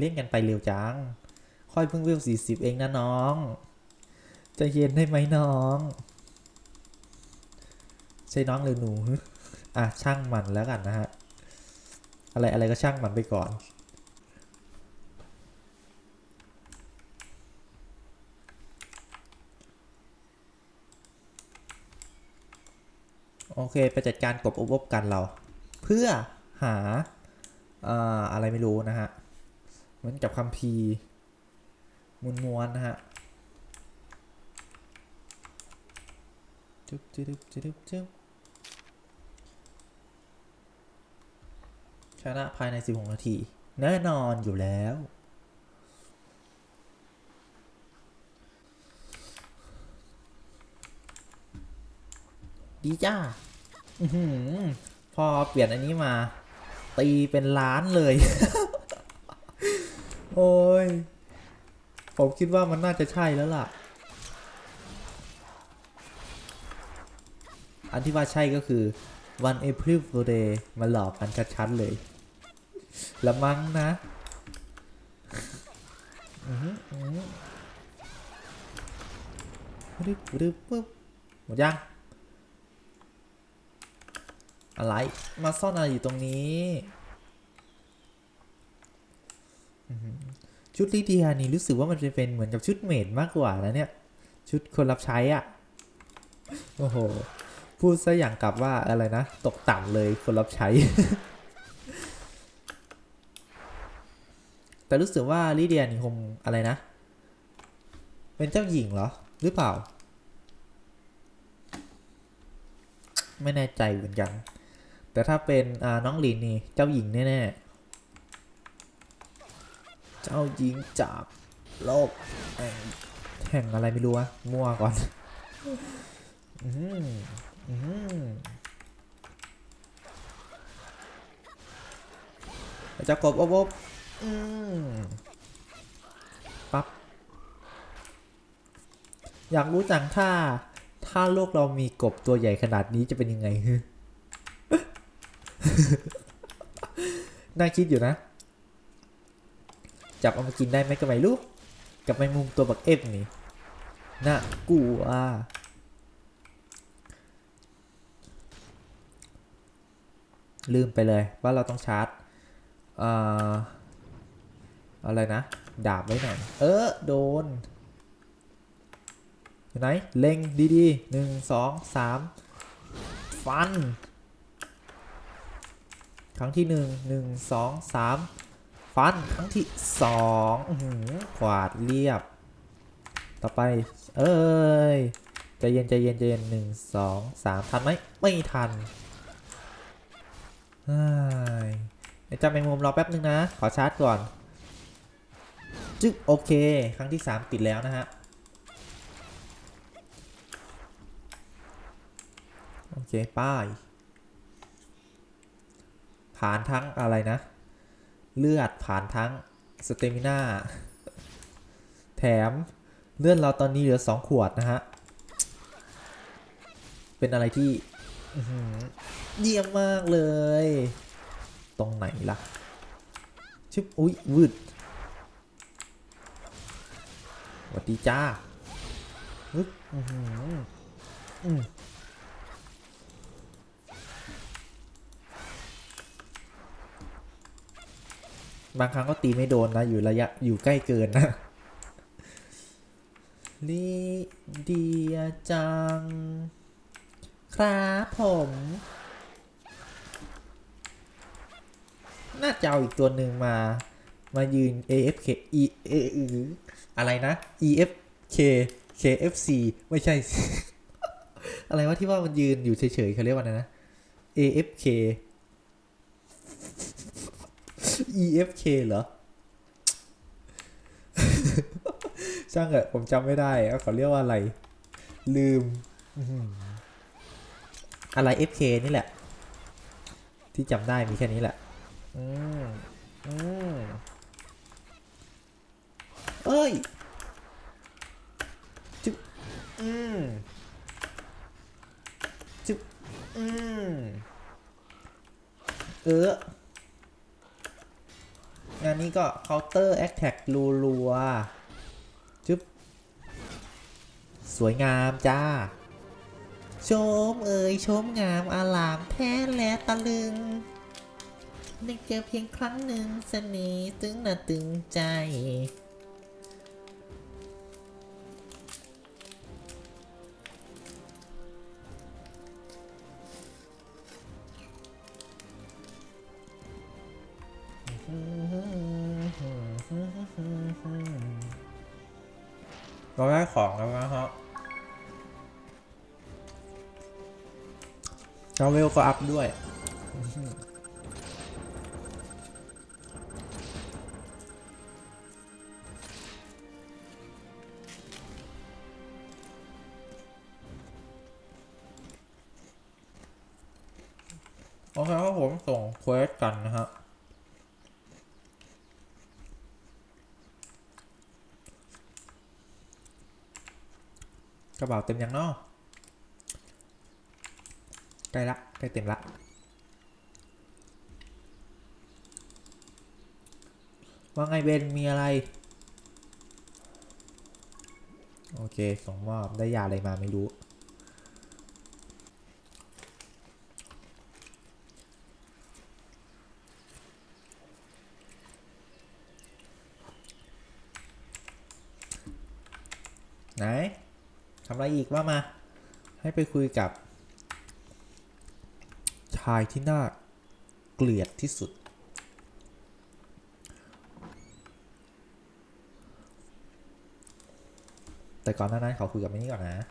เล่นกันไปเร็วจัง ค่อยเพิ่งเวลสี่สิบเองนะน้อง จะเย็นได้ไหมน้อง ใช่น้องหรือหนู อะช่างมันแล้วกันนะฮะ อะไรอะไรก็ช่างมันไปก่อนโอเค ไปจัดการกบอบอบกันเรา เพื่อหาอ่าอะไรไม่รู้นะฮะ เหมือนกับคัมภีร์มุนมวนนะฮะจุ๊บจุ๊บจุ๊บจุ๊บชนะภายใน 16 นาที แน่นอนอยู่แล้ว ดีจ้าอือพอเปลี่ยนอันนี้มา ตีเป็นล้านเลย โอ้ย ผมคิดว่ามันน่าจะใช่แล้วล่ะ อันที่ว่าใช่ก็คือวัน April Fool Day มาหลอกกันชัดๆเลย ละมั้งนะอือหืออือหือปึ๊บปึ๊บปึ๊บหมดยัง อะไร มาซ่อนอะไรอยู่ตรงนี้ ชุดลิเดียนี่รู้สึกว่ามันจะเป็นเหมือนกับชุดเมดมากกว่านะเนี่ย ชุดคนรับใช้อะ่ะ โอ้โห พูดซะอย่างกับว่าอะไรนะ ตกต่ำเลยคนรับใช้ แต่รู้สึกว่าลิเดียนี่คงอะไรนะ เป็นเจ้าหญิงเหรอ หรือเปล่า ไม่แน่ใจเหมือนกัน แต่ถ้าเป็นน้องลินนี่เจ้าหญิงแน่ๆ เจ้าหญิงจากโลกแห่งอะไรไม่รู้วะมั่วก่อนอืมอืมจะกบอบอบอืมปั๊บอยากรู้จังถ้า ถ้าโลกเรามีกบตัวใหญ่ขนาดนี้จะเป็นยังไงฮึน่าคิดอยู่นะ จับเอามากินได้ไหมก็ไม่รู้กับแมงมุมตัวบักเอฟนี่น่ากลัวลืมไปเลยว่าเราต้องชาร์จเอ่ออะไรนะ ดาบไว้หน่อย เออ โดนอยู่ไหน เล็งดีๆหนึ่งสองสามฟัน ครั้งที่หนึ่งหนึ่งสองสาม ฟันครั้งที่สองหือขวาดเรียบ ต่อไป เอ้ยใจเย็นใจเย็นใจเย็นหนึ่งสองสามทันไหมไม่ทันเฮ้ยเดี๋ยวจำแมงมุมรอแป๊บนึงนะ ขอชาร์จก่อน จึ๊กโอเค ครั้งที่สามติดแล้วนะฮะ โอเค ป้าย ผ่านทั้งอะไรนะ เลือดผ่านทั้งสเตมิน่าแถมเลือดเราตอนนี้เหลือ 2 ขวดนะฮะ เป็นอะไรที่เยี่ยมมากเลย ตรงไหนล่ะชึบอุ๊ยวืดสวัสดีจ้าอื้อหืออืม บางครั้งก็ตีไม่โดนนะ อยู่ระยะอยู่ใกล้เกินนะลีเดียจัง ครับผม น่าจะเอาอีกตัวหนึ่งมา มายืน AFK E เอออะไรนะ EFK KFC ไม่ใช่ อะไรวะที่ว่ามันยืนอยู่เฉยๆเขาเรียกว่าอะไรนะ AFK EFK เหรอ ช่างเถอะผมจำไม่ได้เขาเรียกว่าอะไร ลืมอื้อหืออะไร FK นี่แหละ ที่จำได้มีแค่นี้แหละ อืมอืมเอ้ยจุ๊บอืมจุ๊บอืมเออ งานนี้ก็ counter attack รัวๆจุ๊บ สวยงามจ้า ชมเอ่ยชมงามอารามแท้และตะลึงได้เจอเพียงครั้งหนึ่งเสน่ห์ตึงน่ะตึงใจ เราเวลก็อัพด้วยโอเคครับผมส่งเควสกันนะฮะกระเป๋าเต็มยังเนาะใกล้ละ ใกล้เต็มละว่าไงเบนมีอะไร โอเคส่งมอบได้ยาอะไรมาไม่รู้ ไหนทำอะไรอีกว่ามา ให้ไปคุยกับายที่น่าเกลียดที่สุด แต่ก่อนหน้านั้นเขาคุยกับมินี่ก่อนนะ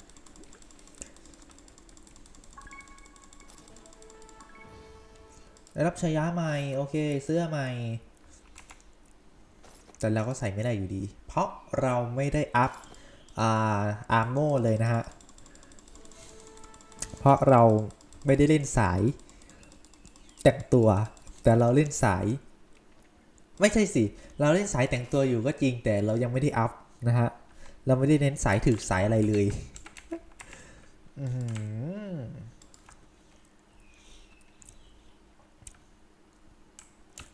ได้รับชายาใหม่ โอเค เสื้อใหม่ แต่เราก็ใส่ไม่ได้อยู่ดี เพราะเราไม่ได้อัพอาอาร์โมเลยนะฮะ เพราะเราไม่ได้เล่นสาย แต่งตัว แต่เราเล่นสาย ไม่ใช่สิ เราเล่นสายแต่งตัวอยู่ก็จริงแต่เรายังไม่ได้อัพนะฮะ เราไม่ได้เน้นสายถือสายอะไรเลย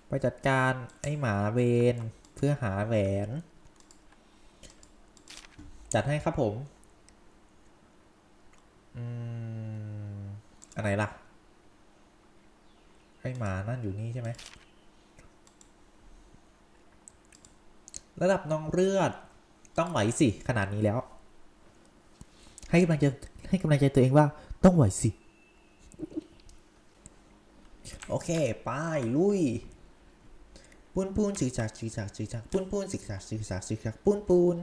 ไปจัดการไอ้หมาเวนเพื่อหาแหวน จัดให้ครับผม อืมอันไหนล่ะ ไอหมานั่นอยู่นี่ใช่ไหม ระดับน้องเลือดต้องไหวสิ ขนาดนี้แล้ว ให้กำลังใจให้กำลังใจตัวเองว่าต้องไหวสิ โอเคไปลุยปูนปูนจิกจักจิกจักจิกจักปูนปูนจิกจักจิกจักจิกจักปูนปูน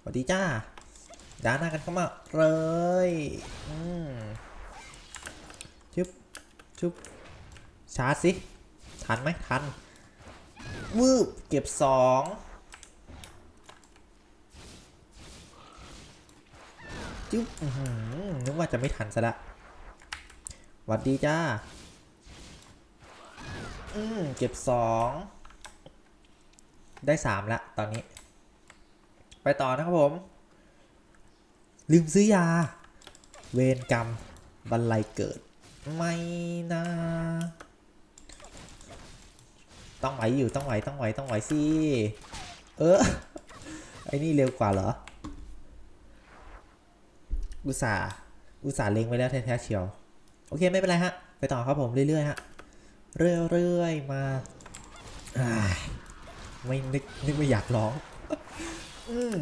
สวัสดีจ้า ด้านหน้ากันเข้ามาเลยอืมชุบชุบชาร์จสิทันไหมทันวืบเก็บสองจุ๊บนึกว่าจะไม่ทันซะละหวัดดีจ้า อืมเก็บสองได้สามละตอนนี้ ไปต่อนะครับผม ลืมซื้อยา เวรกรรมบันไลเกิด ไม่นะต้องไหวอยู่ต้องไหวต้องไหวต้องไหวสิเออไอ้นี่เร็วกว่าเหรอ อุตส่าห์อุตส่าห์เล็งไว้แล้วแท้ๆเชียว โอเคไม่เป็นไรฮะ ไปต่อครับผมเรื่อยๆฮะ เรื่อยๆมาอ่าไม่นึกนึกไม่อยากร้อง อืม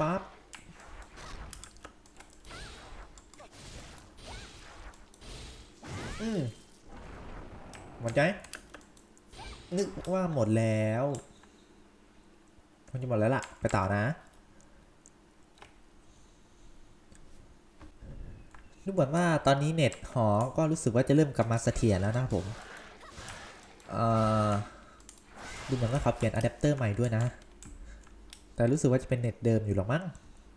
ปั๊บอืมหมดใจ นึกว่าหมดแล้วมันจะหมดแล้วล่ะ ไปต่อนะดูเหมือนว่าตอนนี้เน็ตหอ ก็รู้สึกว่าจะเริ่มกลับมาเสถียรแล้วนะครับผม เอ่อ ดูเหมือนว่าเขาเปลี่ยนอะแดปเตอร์ใหม่ด้วยนะ แต่รู้สึกว่าจะเป็นเน็ตเดิมอยู่หรอกมั้ง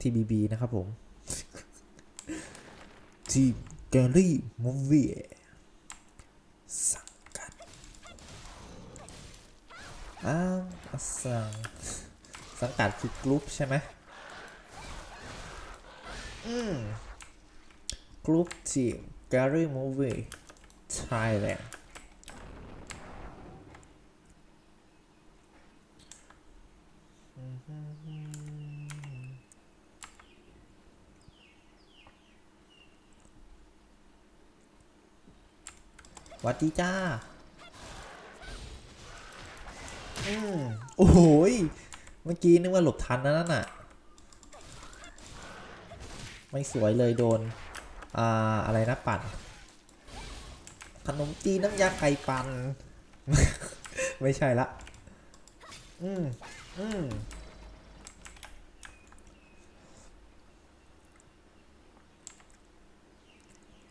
TBB นะครับผมทีแกลลี่มูฟวี่สังกัดอ้าวสังสังกัดคือกรุ๊ปใช่ไหมอืมกรุ๊ปทีมแกลลี่มูฟวี่ไทยแลนด์ห วัดดีจ้า อืมโอ้โหยเมื่อกี้นึกว่าหลบทันนะนั่นน่ะ ไม่สวยเลยโดน อ่า อะไรนะปั่น ขนมจีนน้ำยาไก่ปั่น ไม่ใช่ละ อืม อืม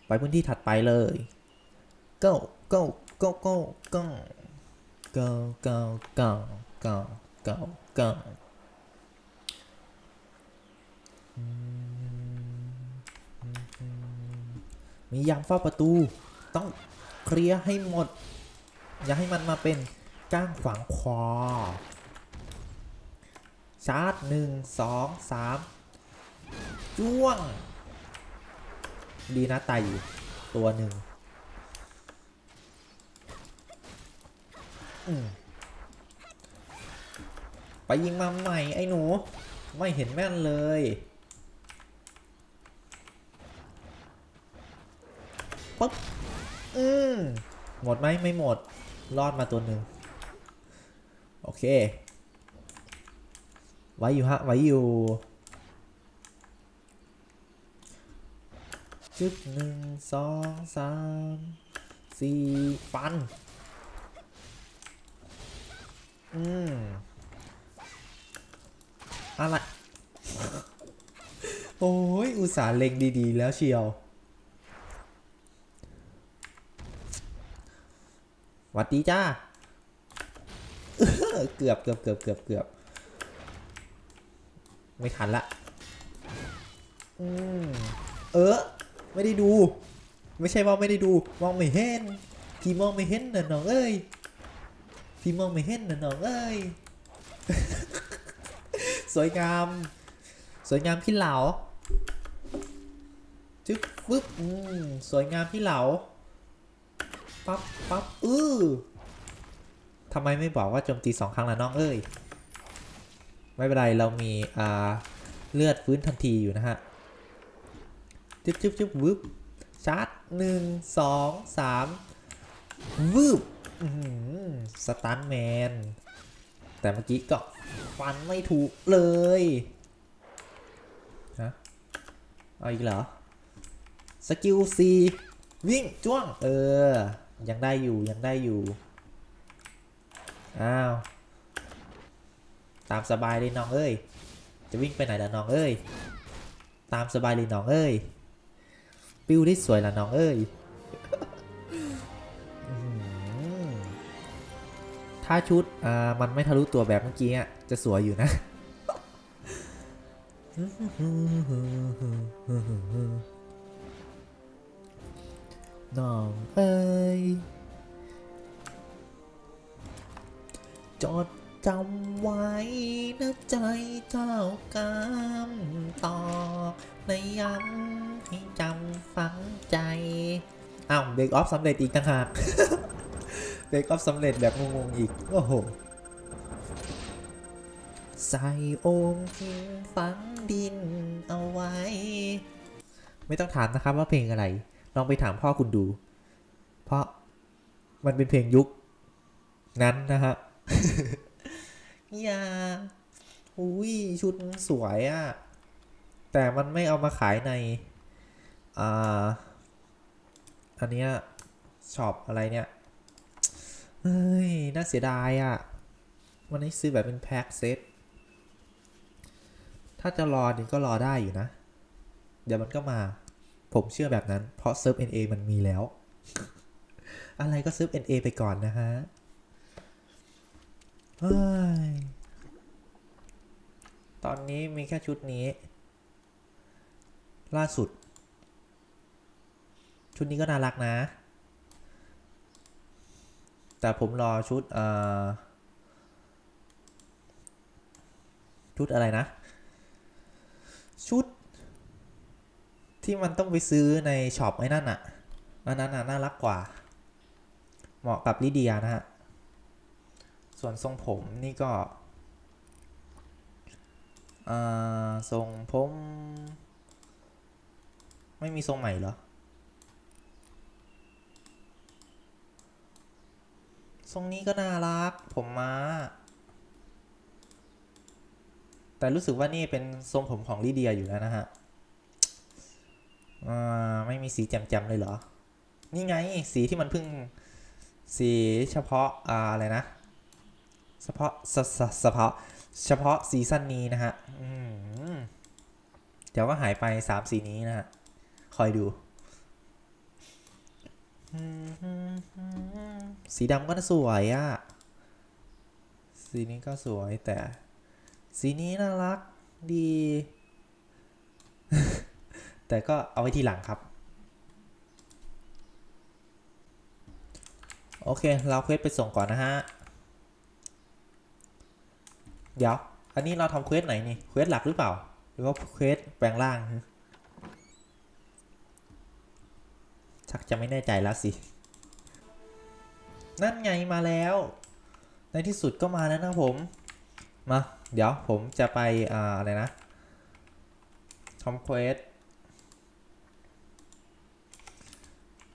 ไปพื้นที่ถัดไปเลย go go go go go go go go go go go มียามเฝ้าประตู ต้องเคลียร์ให้หมด อย่าให้มันมาเป็นก้างขวางคอชาร์จหนึ่งสองสามจ้วง ดีนะตายอยู่ตัวหนึ่งอืม ไปยิงมาใหม่ไอ้หนู ไม่เห็นแม่นเลย ปุ๊บ อืมหมดไหมไม่หมด รอดมาตัวหนึ่ง โอเค ไว้อยู่ฮะ ไว้อยู่จึ๊บหนึ่งสองสามสี่ฟัน อืมอะไร โอ้ย อุตส่าห์เล็งดีๆ แล้วเชียว หวัดดีจ้า เกือบเกือบเกือบเกือบเกือบ ไม่ทันละ อืม เออ ไม่ได้ดู ไม่ใช่ว่าไม่ได้ดู มองไม่เห็น พี่มองไม่เห็นน่ะน้องเอ้ย พี่มองไม่เห็นนะน้องเอ้ย สวยงาม สวยงามพี่เหลาจึ๊บฟึบอืมสวยงามพี่เหลา ปั๊บปั๊บอื้อทำไมไม่บอกว่าโจมตีสองครั้งละน้องเอ้ย ไม่เป็นไรเรามีอ่าเลือดฟื้นทันทีอยู่นะฮะ จึ๊บจึ๊บจึ๊บวึบชาร์จหนึ่งสองสามวืบอื้อหือ สตันแมน แต่เมื่อกี้ก็ฟันไม่ถูกเลยฮะเอาอีกเหรอ สกิลซีวิ่งจ้วง เออ ยังได้อยู่ยังได้อยู่ อ้าว ตามสบายเลยน้องเอ้ย จะวิ่งไปไหนล่ะน้องเอ้ย ตามสบายเลยน้องเอ้ย ปิ้วได้สวยละน้องเอ้ย ถ้าชุดอ่ามันไม่ทะลุตัวแบบเมื่อกี้อะจะสวยอยู่นะ น้องเอ้ยจดจำไว้นะใจเจ้ากรรมต่อในย้ำให้จำฝังใจอ้าวเบรกออฟสำเร็จอีกต่างหาก เบรกออฟสำเร็จแบบงงๆอีก โอ้โห ใส่องค์ทิ้งฝังดินเอาไว้ ไม่ต้องถามนะครับว่าเพลงอะไร ลองไปถามพ่อคุณดู เพราะมันเป็นเพลงยุคนั้นนะฮะอย่าอุ้ยชุดสวยอะแต่มันไม่เอามาขายใน อ่า อันเนี้ยช็อปอะไรเนี่ย เฮ้ย น่าเสียดายอะ วันนี้ซื้อแบบเป็นแพ็คเซต ถ้าจะรอนี่ก็รอได้อยู่นะ เดี๋ยวมันก็มา ผมเชื่อแบบนั้น เพราะเซิร์ฟ NA มันมีแล้ว อะไรก็เซิร์ฟ NA ไปก่อนนะฮะเฮ้ย ตอนนี้มีแค่ชุดนี้ ล่าสุด ชุดนี้ก็น่ารักนะ แต่ผมรอชุดอ่อชุดอะไรนะ ชุด ที่มันต้องไปซื้อในช็อปไอ้นั่นอะอันนั้นอะน่ารักกว่า เหมาะกับลิเดียนะฮะ ส่วนทรงผมนี่ก็ทรงผม ไม่มีทรงใหม่เหรอ ทรงนี้ก็น่ารัก ผมมาแต่รู้สึกว่านี่เป็นทรงผมของลิเดียอยู่แล้วนะฮะไม่มีสีแจ่มๆเลยเหรอ นี่ไงสีที่มันเพิ่ง สีเฉพาะอ่าอะไรนะ เฉพาะเฉพาะเฉพาะซีซั่นนี้นะฮะเดี๋ยวก็หายไปสามสีนี้นะฮะ คอยดู สีดำก็สวยอะ่ะ สีนี้ก็สวยแต่ สีนี้น่ารักดี แต่ก็เอาไว้ทีหลังครับ โอเค เราเควสไปส่งก่อนนะฮะ เดี๋ยว อันนี้เราทำเควสไหนนี่ เควสหลักหรือเปล่า หรือว่าเควสแปลงร่างฮะ ชักจะไม่แน่ใจแล้วสิ นั่นไงมาแล้ว ในที่สุดก็มาแล้วนะผม มา เดี๋ยวผมจะไปอ่าอะไรนะทำเควส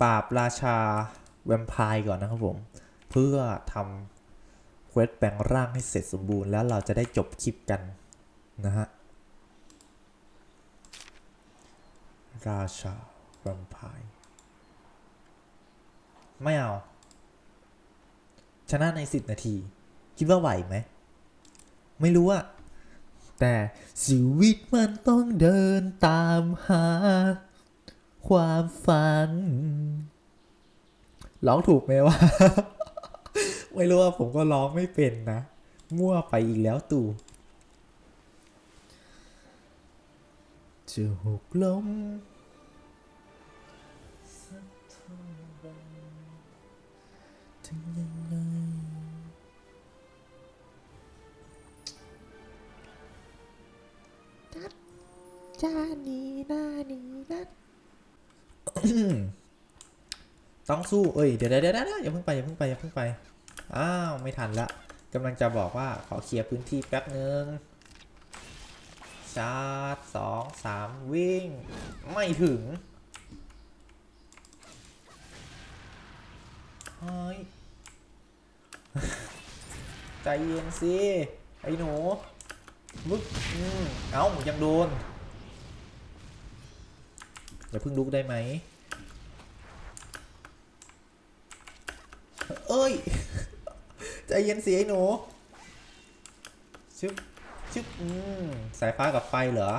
ปราบราชาแวมไพร์ก่อนนะครับผม เพื่อทำเควสแปลงร่างให้เสร็จสมบูรณ์แล้วเราจะได้จบคลิปกันนะฮะ ราชาแวมไพร์ ไม่เอา ชนะใน10นาที คิดว่าไหวไหม ไม่รู้อะแต่ชีวิตมันต้องเดินตามหา ความฝัน ร้องถูกไหมวะ ไม่รู้ว่าผมก็ร้องไม่เป็นนะ มั่วไปอีกแล้วตู่จะหกล้ม ถึงยังไงจานีนานีนัดต้องสู้ เอ้ยเดี๋ยวเดี๋ยวเดี๋ยวเดี๋ยวอย่าเพิ่งไป อย่าเพิ่งไป อย่าเพิ่งไป อ้าว ไม่ทันละกำลังจะบอกว่าขอเคลียร์พื้นที่แป๊บนึง ชาร์จสองสามวิ่ง ไม่ถึง เฮ้ย ใจเย็นสิไอ้หนูมึกอืมเอ้ายังโดนอย่าเพิ่งลุกได้ไหมเอ้ยใจเย็นสิไอ้หนูชึบชึบอืมสายฟ้ากับไฟเหรอ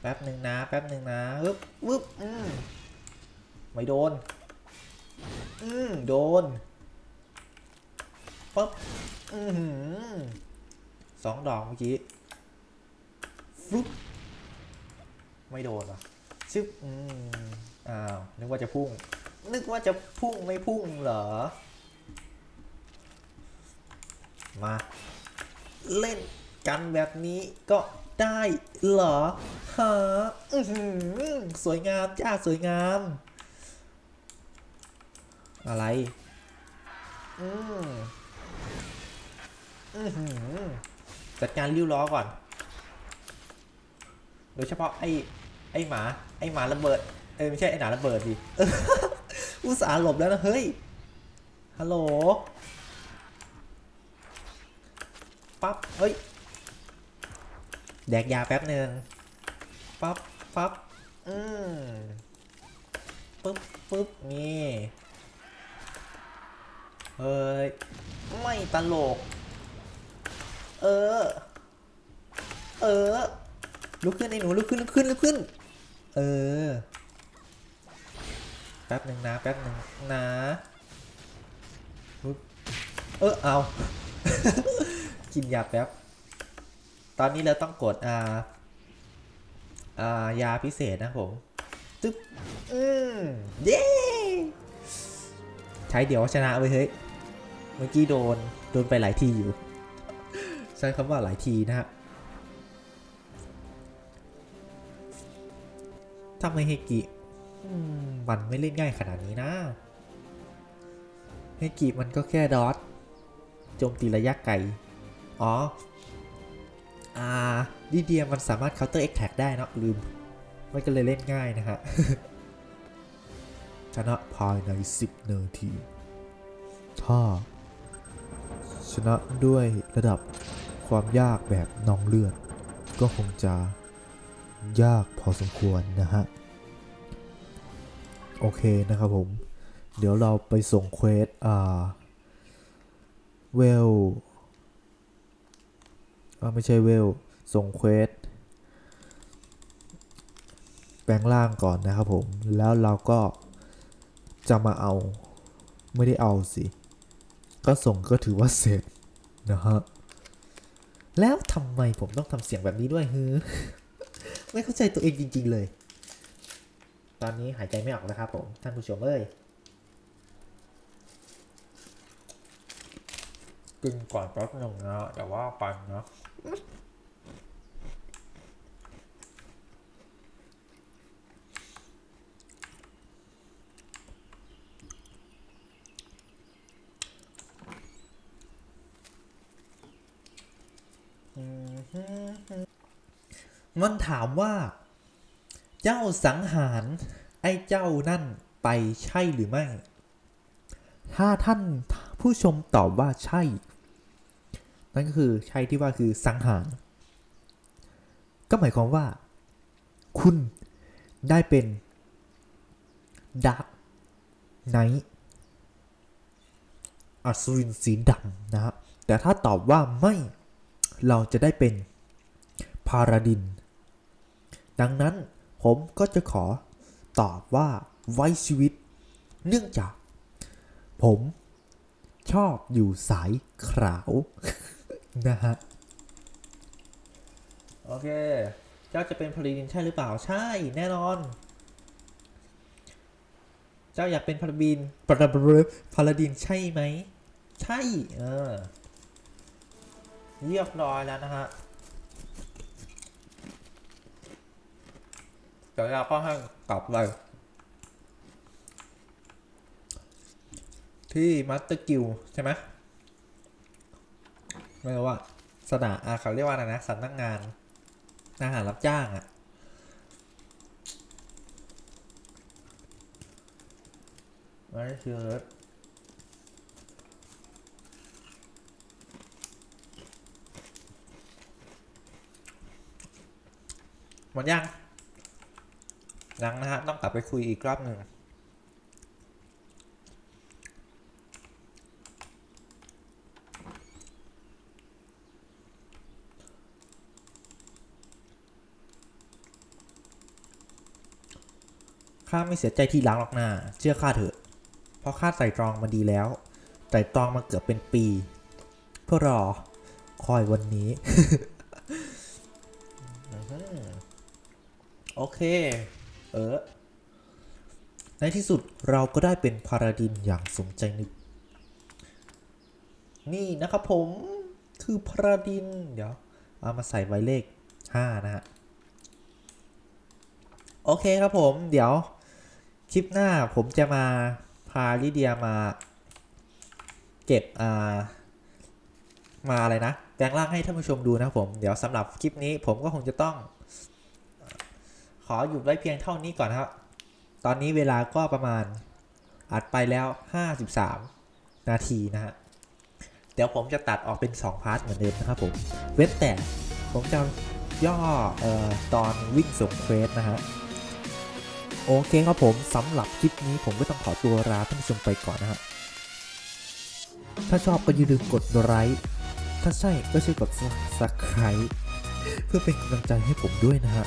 แป๊บหนึ่งนะ แป๊บหนึ่งนะวึบวึบอืมไม่โดน อืมโดนปั๊บอือหือสองดอกเมื่อกี้ฟลุ๊บไม่โดนว่ะชึบอืมอ้าว นึกว่าจะพุ่ง นึกว่าจะพุ่งไม่พุ่งเหรอ มา เล่นกันแบบนี้ก็ได้เหรอฮะอื้อหือสวยงามจ้าสวยงาม อะไรอืมอือหือจัดการริ้วล้อก่อน โดยเฉพาะไอ้ไอ้หมา ไอ้หมาระเบิด เอ้ยไม่ใช่ไอ้หนาระเบิดดิอุตส่าห์หลบแล้วนะเฮ้ย ฮัลโหล ปั๊บ เฮ้ย แดกยาแป๊บหนึ่งปั๊บ ปั๊บ อืมปึ๊บปึ๊บนี่ เฮ้ย ไม่ตลก เออ เออ ลุกขึ้นไอ้หนูลุกขึ้นลุกขึ้นลุกขึ้น เออ แป๊บหนึ่งนะแป๊บหนึ่งนะเออเอา กินยาแป๊บ ตอนนี้เราต้องกดอ่าอ่ายาพิเศษนะผมตึ๊บอืมเย้ใช้เดี๋ยวชนะไปเฮ้ย เมื่อกี้โดน โดนไปหลายทีอยู่ ใช้คำว่าหลายทีนะฮะทำไมเฮกิมันไม่เล่นง่ายขนาดนี้นะเฮกิมันก็แค่ดอทโจมตีระยะไกล อ๋อ อ่าดีเดียมันสามารถ counter attack ได้เนะลืม มันก็เลยเล่นง่ายนะฮะชนะภายใน 10 นาที ถ้า ชนะด้วยระดับความยากแบบนองเลือด ก็คงจะยากพอสมควรนะฮะ โอเคนะครับผม เดี๋ยวเราไปส่งเควสอ่าเวลไม่ใช่เวล ส่งเควส แปลงร่างก่อนนะครับผม แล้วเราก็จะมาเอา ไม่ได้เอาสิ ก็ส่งก็ถือว่าเสร็จนะฮะ แล้วทำไมผมต้องทำเสียงแบบนี้ด้วยฮือ ไม่เข้าใจตัวเองจริง ๆ เลย ตอนนี้หายใจไม่ออกแล้วครับผม ท่านผู้ชมเอ้ยกินก่อนแป๊บหนึ่งนะแต่ว่าปันนะ มันถามว่า เจ้าสังหารไอ้เจ้านั่นไปใช่หรือไม่ ถ้าท่านผู้ชมตอบว่าใช่ นั่นก็คือใช่ที่ว่าคือสังหาร ก็หมายความว่า คุณได้เป็นดักไนท์อสุรินสีดำนะครับแต่ถ้าตอบว่าไม่เราจะได้เป็นพาราดิน ดังนั้นผมก็จะขอตอบว่าไว้ชีวิต เนื่องจาก ผมชอบอยู่สายขาวนะฮะ โอเค เจ้าจะเป็นพาราดินใช่หรือเปล่าใช่แน่นอน เจ้าอยากเป็นพาราดินพารพาราดินใช่ไหม ใช่ เออเรียบร้อยแล้วนะฮะ ดี๋ยวเราก็ให้กลับเลยที่มัตเตอร์กิลใช่ไหมไม่รู้ว่าสนามอะเขาเรียกว่าอะไรนะสำนักงานอาหารรับจ้างอะไม่คือรถหมดยัง ยังนะฮะต้องกลับไปคุยอีกรอบหนึ่งข้าไม่เสียใจที่ล้างหรอกนาเชื่อข้าเถอะ เพราะข้าไต่ตรองมาดีแล้วไต่ตรองมาเกือบเป็นปี เพื่อรอคอยวันนี้ โอเค เออ ในที่สุดเราก็ได้เป็นพาราดินอย่างสมใจนึก นี่นะครับผมคือพาราดิน เดี๋ยว เอามาใส่ไว้เลข 5 นะฮะ โอเคครับผม เดี๋ยว คลิปหน้าผมจะมาพาลิเดียมา เก็บ อ่า มาอะไรนะแปลงร่างให้ท่านผู้ชมดูนะผม เดี๋ยวสำหรับคลิปนี้ผมก็คงจะต้อง ขอหยุดไว้เพียงเท่านี้ก่อนครับ ตอนนี้เวลาก็ประมาณอัดไปแล้ว 53 นาทีนะฮะ เดี๋ยวผมจะตัดออกเป็น 2 พาร์ทเหมือนเดิมนะครับผม เว้นแต่ผมจะย่อออตอนวิ่งส่งเฟสนะฮะ โอเคครับผมสำหรับคลิปนี้ผมก็ต้องขอตัวลาท่านผู้ชมไปก่อนนะฮะ ถ้าชอบก็อย่าลืมกดไลค์ถ้าใช่ก็ช่วยกด subscribe เพื่อเป็นกำลังใจให้ผมด้วยนะฮะ